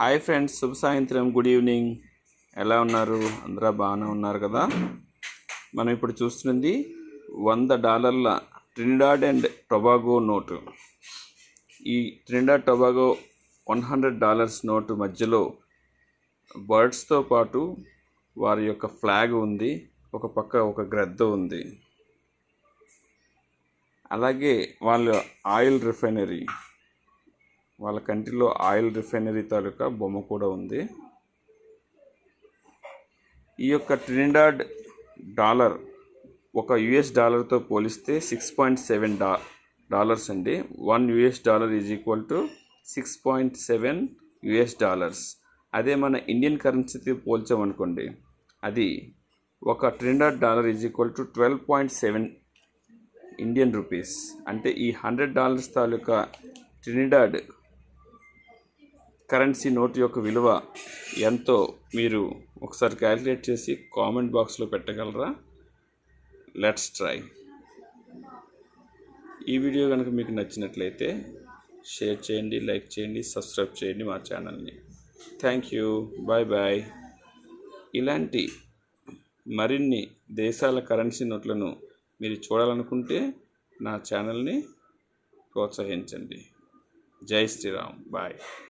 Hi friends శుభ సాయంత్రం good evening. ఎలా ఉన్నారు? అందరూ బాగానే ఉన్నారు కదా? మనం ఇప్పుడు చూస్తున్నది వంద డాలర్ల ట్రినిడాడ్ అండ్ టొబాగో నోటు. ఈ Trinidad Tobago one hundred dollars note మధ్యలో బర్డ్స్తో పాటు వారి యొక్క ఫ్లాగ్ ఉంది ఒక పక్క ఒక గ్రద్ద ఉంది. అలాగే వాళ్ళ ఆయిల్ రిఫైనరీ వాళ్ళ కంట్రీలో ఆయిల్ రిఫైనరీ తాలూకా బొమ్మ కూడా ఉంది. ఈ యొక్క ట్రినిడాడ్ డాలర్ ఒక యుఎస్ డాలర్తో పోలిస్తే సిక్స్ పాయింట్ సెవెన్ డా డాలర్స్ అండి. One US dollar is equal to six point seven US dollars. అదే మన ఇండియన్ కరెన్సీతో పోల్చామనుకోండి అది ఒక Trinidad dollar is equal to twelve point seven Indian rupees. అంటే ఈ హండ్రెడ్ డాలర్స్ తాలూకా ట్రినిడాడ్ కరెన్సీ నోట్ యొక్క విలువ ఎంతో మీరు ఒకసారి క్యాలిక్యులేట్ చేసి కామెంట్ బాక్స్లో పెట్టగలరా? లెట్స్ ట్రై ఈ వీడియో కనుక మీకు నచ్చినట్లయితే షేర్ చేయండి లైక్ చేయండి సబ్స్క్రైబ్ చేయండి మా ఛానల్ని. థ్యాంక్ యూ బాయ్ బాయ్ ఇలాంటి మరిన్ని దేశాల కరెన్సీ నోట్లను మీరు చూడాలనుకుంటే నా ఛానల్ని ప్రోత్సహించండి. జై శ్రీరామ్. బాయ్